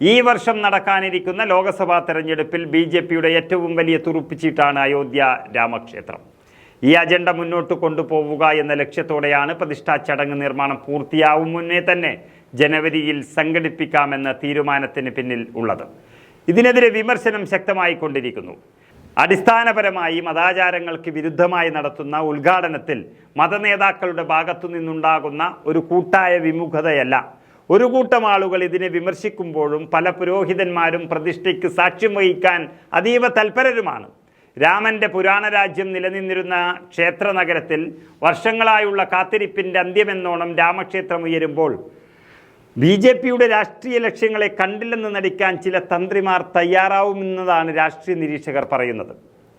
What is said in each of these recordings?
ഈ വർഷം നടക്കാനിരിക്കുന്ന ലോക്സഭാ തെരഞ്ഞെടുപ്പിൽ ബി ജെ പിയുടെ ഏറ്റവും വലിയ തുറുപ്പിച്ചിട്ടാണ് അയോധ്യ രാമക്ഷേത്രം. ഈ അജണ്ട മുന്നോട്ട് കൊണ്ടുപോവുക എന്ന ലക്ഷ്യത്തോടെയാണ് പ്രതിഷ്ഠാ ചടങ്ങ് നിർമ്മാണം പൂർത്തിയാവും മുന്നേ തന്നെ ജനുവരിയിൽ സംഘടിപ്പിക്കാമെന്ന തീരുമാനത്തിന് പിന്നിൽ ഉള്ളത്. ഇതിനെതിരെ വിമർശനം ശക്തമായി കൊണ്ടിരിക്കുന്നു അടിസ്ഥാനപരമായി മതാചാരങ്ങൾക്ക് വിരുദ്ധമായി നടത്തുന്ന ഉദ്ഘാടനത്തിൽ മതനേതാക്കളുടെ ഭാഗത്തു നിന്നുണ്ടാകുന്ന ഒരു കൂട്ടായ വിമുഖതയല്ല ഒരു കൂട്ടം ആളുകൾ ഇതിനെ വിമർശിക്കുമ്പോഴും പല പുരോഹിതന്മാരും പ്രതിഷ്ഠയ്ക്ക് സാക്ഷ്യം വഹിക്കാൻ അതീവ തൽപരരുമാണ്. രാമന്റെ പുരാണ രാജ്യം നിലനിന്നിരുന്ന ക്ഷേത്ര നഗരത്തിൽ വർഷങ്ങളായുള്ള കാത്തിരിപ്പിന്റെ അന്ത്യമെന്നോണം രാമക്ഷേത്രം ഉയരുമ്പോൾ ബി ജെ പിയുടെ രാഷ്ട്രീയ ലക്ഷ്യങ്ങളെ കണ്ടില്ലെന്ന് നടിക്കാൻ ചില തന്ത്രിമാർ തയ്യാറാവുമെന്നതാണ് രാഷ്ട്രീയ നിരീക്ഷകർ പറയുന്നത്.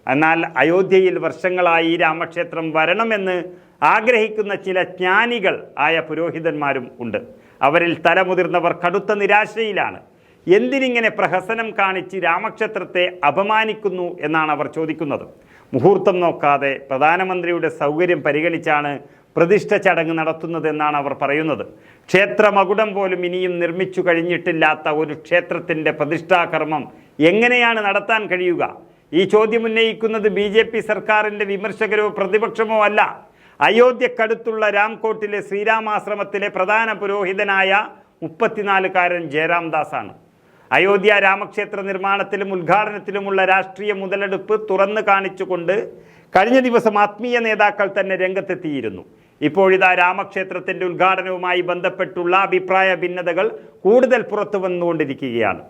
എന്നാൽ അയോധ്യയിൽ വർഷങ്ങളായി രാമക്ഷേത്രം വരണമെന്ന് ആഗ്രഹിക്കുന്ന ചില ജ്ഞാനികൾ ആയ പുരോഹിതന്മാരും ഉണ്ട്. അവരിൽ തലമുതിർന്നവർ കടുത്ത നിരാശയിലാണ്. എന്തിനിങ്ങനെ പ്രഹസനം കാണിച്ച് രാമക്ഷേത്രത്തെ അപമാനിക്കുന്നു എന്നാണ് അവർ ചോദിക്കുന്നത്. മുഹൂർത്തം നോക്കാതെ പ്രധാനമന്ത്രിയുടെ സൗകര്യം പരിഗണിച്ചാണ് പ്രതിഷ്ഠ ചടങ്ങ് നടത്തുന്നതെന്നാണ് അവർ പറയുന്നത്. ക്ഷേത്രമകുടം പോലും ഇനിയും നിർമ്മിച്ചു കഴിഞ്ഞിട്ടില്ലാത്ത ഒരു ക്ഷേത്രത്തിന്റെ പ്രതിഷ്ഠാകർമ്മം എങ്ങനെയാണ് നടത്താൻ കഴിയുക? ഈ ചോദ്യം ഉന്നയിക്കുന്നത് ബി സർക്കാരിന്റെ വിമർശകരോ പ്രതിപക്ഷമോ അല്ല. അയോധ്യക്കടുത്തുള്ള രാംകോട്ടിലെ ശ്രീരാമാശ്രമത്തിലെ പ്രധാന പുരോഹിതനായ മുപ്പത്തിനാലുകാരൻ ജയറാം ദാസാണ് അയോധ്യ രാമക്ഷേത്ര നിർമ്മാണത്തിലും ഉദ്ഘാടനത്തിലുമുള്ള രാഷ്ട്രീയ മുതലെടുപ്പ് തുറന്നു കാണിച്ചുകൊണ്ട് കഴിഞ്ഞ ദിവസം ആത്മീയ നേതാക്കൾ തന്നെ രംഗത്തെത്തിയിരുന്നു. ഇപ്പോഴിതാ രാമക്ഷേത്രത്തിന്റെ ഉദ്ഘാടനവുമായി ബന്ധപ്പെട്ടുള്ള അഭിപ്രായ ഭിന്നതകൾ കൂടുതൽ പുറത്തു വന്നുകൊണ്ടിരിക്കുകയാണ്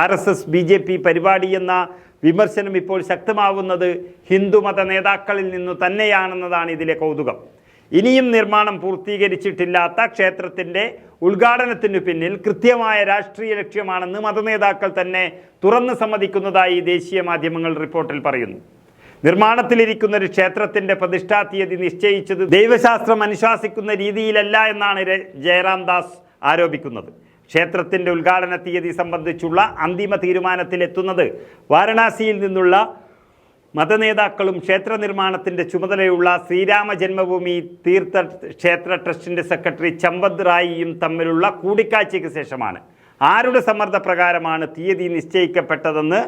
R S S B J P പരിപാടി എന്ന വിമർശനം ഇപ്പോൾ ശക്തമാവുന്നത് ഹിന്ദുമത നേതാക്കളിൽ നിന്നു തന്നെയാണെന്നതാണ് ഇതിലെ കൗതുകം. ഇനിയും നിർമ്മാണം പൂർത്തീകരിച്ചിട്ടില്ലാത്ത ക്ഷേത്രത്തിന്റെ ഉദ്ഘാടനത്തിനു പിന്നിൽ കൃത്യമായ രാഷ്ട്രീയ ലക്ഷ്യമാണെന്ന് മതനേതാക്കൾ തന്നെ തുറന്നു സമ്മതിക്കുന്നതായി ദേശീയ മാധ്യമങ്ങൾ റിപ്പോർട്ടിൽ പറയുന്നു. നിർമ്മാണത്തിലിരിക്കുന്ന ഒരു ക്ഷേത്രത്തിന്റെ പ്രതിഷ്ഠാ തീയതി നിശ്ചയിച്ചത് ദൈവശാസ്ത്രം അനുശാസിക്കുന്ന രീതിയിലല്ല എന്നാണ് ജയറാം ദാസ് ആരോപിക്കുന്നത്. ക്ഷേത്രത്തിന്റെ ഉദ്ഘാടന തീയതി സംബന്ധിച്ചുള്ള അന്തിമ തീരുമാനത്തിലെത്തുന്നത് വാരണാസിയിൽ നിന്നുള്ള മതനേതാക്കളും ക്ഷേത്ര നിർമ്മാണത്തിന്റെ ചുമതലയുള്ള ശ്രീരാമ ജന്മഭൂമി തീർത്ഥ ക്ഷേത്ര ട്രസ്റ്റിന്റെ സെക്രട്ടറി ചമ്പത് റായിയും തമ്മിലുള്ള കൂടിക്കാഴ്ചയ്ക്ക് ശേഷമാണ്. ആരുടെ സമ്മർദ്ദപ്രകാരമാണ് തീയതി നിശ്ചയിക്കപ്പെട്ടതെന്ന്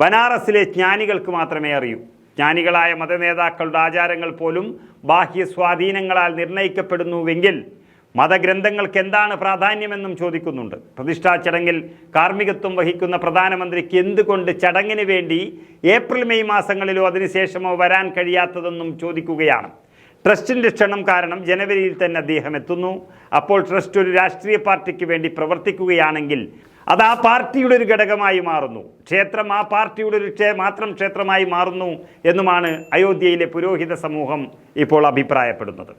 ബനാറസിലെ ജ്ഞാനികൾക്ക് മാത്രമേ അറിയൂ. ജ്ഞാനികളായ മതനേതാക്കളുടെ ആചാരങ്ങൾ പോലും ബാഹ്യ സ്വാധീനങ്ങളാൽ നിർണയിക്കപ്പെടുന്നുവെങ്കിൽ മതഗ്രന്ഥങ്ങൾക്ക് എന്താണ് പ്രാധാന്യമെന്നും ചോദിക്കുന്നുണ്ട്. പ്രതിഷ്ഠാ ചടങ്ങിൽ കാർമ്മികത്വം വഹിക്കുന്ന പ്രധാനമന്ത്രിക്ക് എന്തുകൊണ്ട് ചടങ്ങിന് വേണ്ടി ഏപ്രിൽ മെയ് മാസങ്ങളിലോ അതിനുശേഷമോ വരാൻ കഴിയാത്തതെന്നും ചോദിക്കുകയാണ്. ട്രസ്റ്റിന്റെ ക്ഷണം കാരണം ജനുവരിയിൽ തന്നെ അദ്ദേഹം എത്തുന്നു. അപ്പോൾ ട്രസ്റ്റ് ഒരു രാഷ്ട്രീയ പാർട്ടിക്ക് വേണ്ടി പ്രവർത്തിക്കുകയാണെങ്കിൽ അത് ആ പാർട്ടിയുടെ ഒരു ഘടകമായി മാറുന്നു. ക്ഷേത്രം ആ പാർട്ടിയുടെ ഒരു മാത്രം ക്ഷേത്രമായി മാറുന്നു എന്നുമാണ് അയോധ്യയിലെ പുരോഹിത സമൂഹം ഇപ്പോൾ അഭിപ്രായപ്പെടുന്നത്.